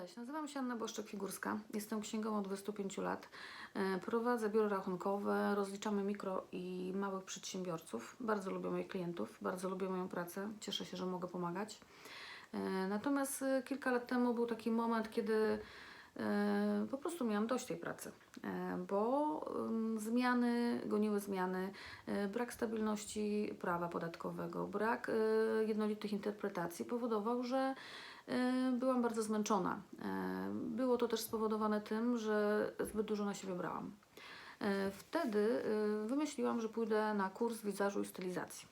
Cześć, nazywam się Anna Błaszczyk-Figurska. Jestem księgową od 25 lat. E, Prowadzę biuro rachunkowe, rozliczamy mikro i małych przedsiębiorców. Bardzo lubię moich klientów, bardzo lubię moją pracę. Cieszę się, że mogę pomagać. E, Natomiast e, kilka lat temu był taki moment, kiedy po prostu miałam dość tej pracy, bo zmiany goniły zmiany, brak stabilności prawa podatkowego, brak jednolitych interpretacji powodował, że byłam bardzo zmęczona. E, Było to też spowodowane tym, że zbyt dużo na siebie brałam. E, Wtedy e, wymyśliłam, że pójdę na kurs wizażu i stylizacji.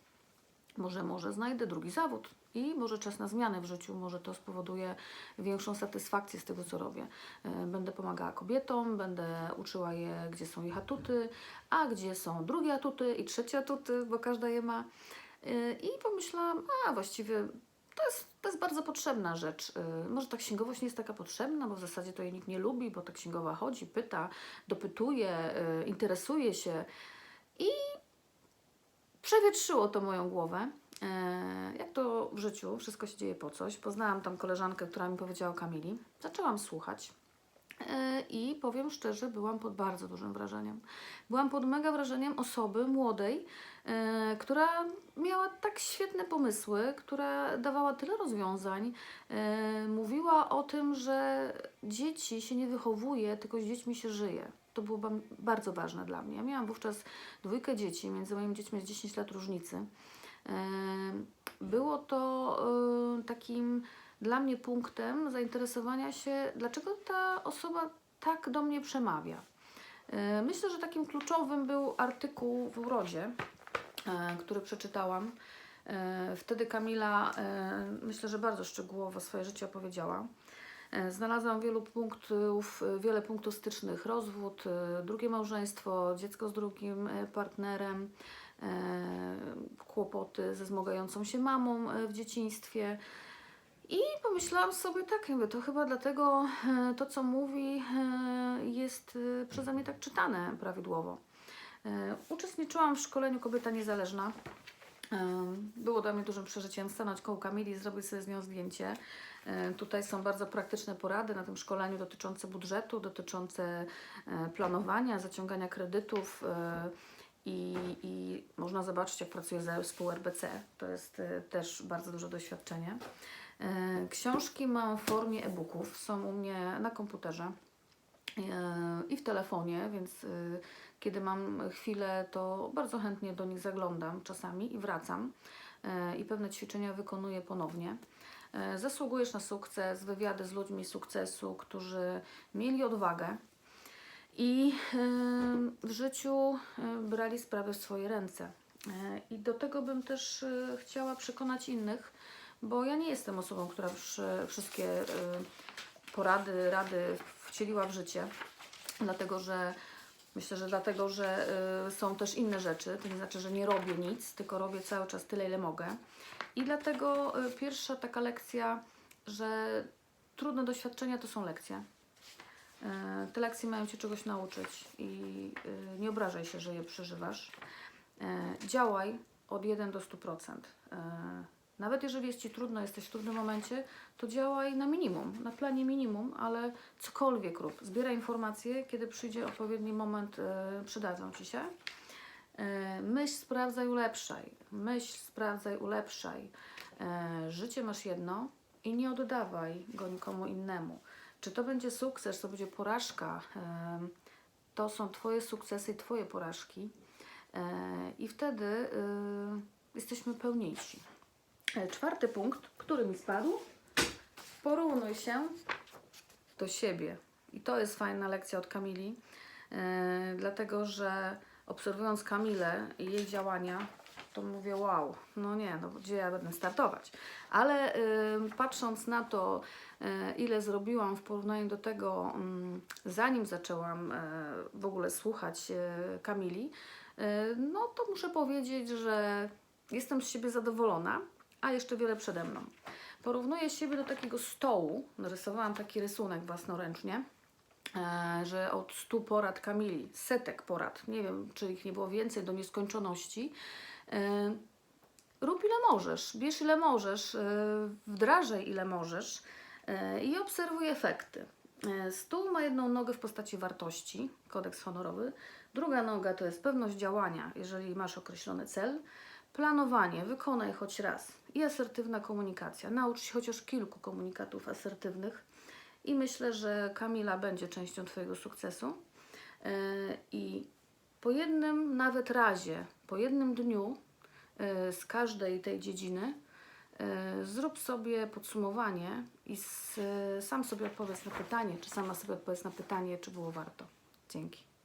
Może, może znajdę drugi zawód i może czas na zmianę w życiu, może to spowoduje większą satysfakcję z tego, co robię. E, Będę pomagała kobietom, będę uczyła je, gdzie są ich atuty, a gdzie są drugie atuty i trzecie atuty, bo każda je ma. E, I pomyślałam, a właściwie to jest, to jest bardzo potrzebna rzecz. E, Może ta księgowość nie jest taka potrzebna, bo w zasadzie to jej nikt nie lubi, bo ta księgowa chodzi, pyta, dopytuje, e, interesuje się. I przewietrzyło to moją głowę. E, Jak to w życiu, wszystko się dzieje po coś. Poznałam tam koleżankę, która mi powiedziała o Kamili. Zaczęłam słuchać. E, I powiem szczerze, byłam pod bardzo dużym wrażeniem. Byłam pod mega wrażeniem osoby młodej, e, która miała tak świetne pomysły, która dawała tyle rozwiązań. E, mówiła o tym, że dzieci się nie wychowuje, tylko z dziećmi się żyje. To było ba- bardzo ważne dla mnie. Ja miałam wówczas dwójkę dzieci, między moimi dziećmi jest 10 lat różnicy. Było to takim dla mnie punktem zainteresowania się, dlaczego ta osoba tak do mnie przemawia. E, Myślę, że takim kluczowym był artykuł w urodzie, e, który przeczytałam. E, Wtedy Kamila, myślę, że bardzo szczegółowo swoje życie opowiedziała. Znalazłam wielu punktów, wiele punktów stycznych. Rozwód, drugie małżeństwo, dziecko z drugim partnerem, kłopoty ze zmagającą się mamą w dzieciństwie. I pomyślałam sobie, tak, jakby to chyba dlatego e, to, co mówi, e, jest e, przeze mnie tak czytane prawidłowo. Uczestniczyłam w szkoleniu Kobieta Niezależna. Było dla mnie dużym przeżyciem stanąć koło Kamili i zrobić sobie z nią zdjęcie. Tutaj są bardzo praktyczne porady na tym szkoleniu dotyczące budżetu, dotyczące planowania, zaciągania kredytów. I, I można zobaczyć, jak pracuje zespół RBC. To jest też bardzo duże doświadczenie. E, Książki mam w formie e-booków, są u mnie na komputerze e, i w telefonie, więc e, kiedy mam chwilę, to bardzo chętnie do nich zaglądam czasami i wracam i pewne ćwiczenia wykonuję ponownie. Zasługujesz na sukces, wywiady z ludźmi sukcesu, którzy mieli odwagę i w życiu brali sprawy w swoje ręce. I do tego bym też chciała przekonać innych, bo ja nie jestem osobą, która wszystkie e, porady, rady wcieliła w życie, dlatego że myślę, że dlatego, że e, są też inne rzeczy. To nie znaczy, że nie robię nic, tylko robię cały czas tyle, ile mogę. I dlatego e, pierwsza taka lekcja, że trudne doświadczenia to są lekcje. Te lekcje mają Cię czegoś nauczyć i nie obrażaj się, że je przeżywasz. Działaj od 1 do 100%. Nawet jeżeli jest Ci trudno, jesteś w trudnym momencie, to działaj na minimum, na planie minimum, ale cokolwiek rób. Zbieraj informacje, kiedy przyjdzie odpowiedni moment, e, przydadzą Ci się. E, Myśl, sprawdzaj, ulepszaj. Myśl, sprawdzaj, ulepszaj. E, Życie masz jedno i nie oddawaj go nikomu innemu. Czy to będzie sukces, to będzie porażka, em, to są Twoje sukcesy i Twoje porażki. E, I wtedy y, jesteśmy pełniejsi. Czwarty punkt, który mi spadł. Porównuj się do siebie. I to jest fajna lekcja od Kamili, e, dlatego że obserwując Kamilę i jej działania, to mówię, wow, no nie, no gdzie ja będę startować. Ale y, patrząc na to, y, ile zrobiłam w porównaniu do tego, mm, zanim zaczęłam y, w ogóle słuchać y, Kamili, y, no to muszę powiedzieć, że jestem z siebie zadowolona, a jeszcze wiele przede mną. Porównuję siebie do takiego stołu, narysowałam taki rysunek własnoręcznie, e, że od 100 porad Kamili, setek porad, nie wiem, czy ich nie było więcej do nieskończoności, e, rób ile możesz, bierz ile możesz, e, wdrażaj ile możesz, I obserwuj efekty. Stół ma jedną nogę w postaci wartości, kodeks honorowy. Druga noga to jest pewność działania, jeżeli masz określony cel. Planowanie, wykonaj choć raz. I asertywna komunikacja. Naucz się chociaż kilku komunikatów asertywnych. I myślę, że Kamila będzie częścią Twojego sukcesu. E, I po jednym nawet razie, po jednym dniu e, z każdej tej dziedziny e, zrób sobie podsumowanie i sam sobie odpowiedz na pytanie, czy sama sobie odpowiedz na pytanie, czy było warto. Dzięki.